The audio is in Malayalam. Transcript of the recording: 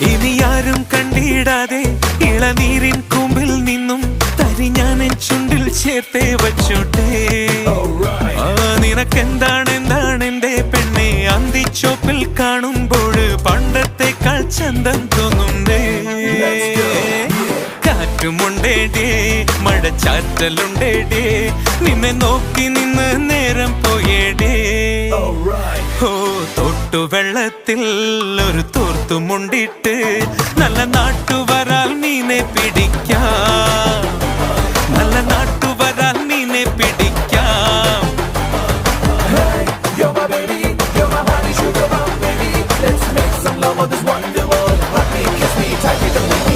ഇനി ആരും കണ്ടിടാതെ ഇളനീരിൻ കുമ്പിൽ നിന്നും തരി ഞാൻ ചുണ്ടിൽ ചേർത്തേ വച്ചോട്ടെ. നിനക്കെന്താണ് എന്താണ് എന്റെ പെണ്ണെ? അന്തിച്ചോപ്പിൽ കാണുമ്പോൾ പണ്ടത്തെക്കാൾ ചന്തം തോന്നുന്നേ. കാറ്റുമുണ്ടേടേ മഴച്ചാറ്റലുണ്ടേടേ നിന്നെ നോക്കി നിന്ന് നേരം പോയേടേ. ഓ നാട്ടുവെള്ളത്തിൽ ഒരു തോർത്തുമുണ്ടിട്ട് നല്ല നാട്ടുവരാൽ മീനെ പിടിക്കാം. നല്ല നാട്ടുവരാൽ മീനെ പിടിക്കാം. Let's make some love of this wonderful Let me kiss me tight,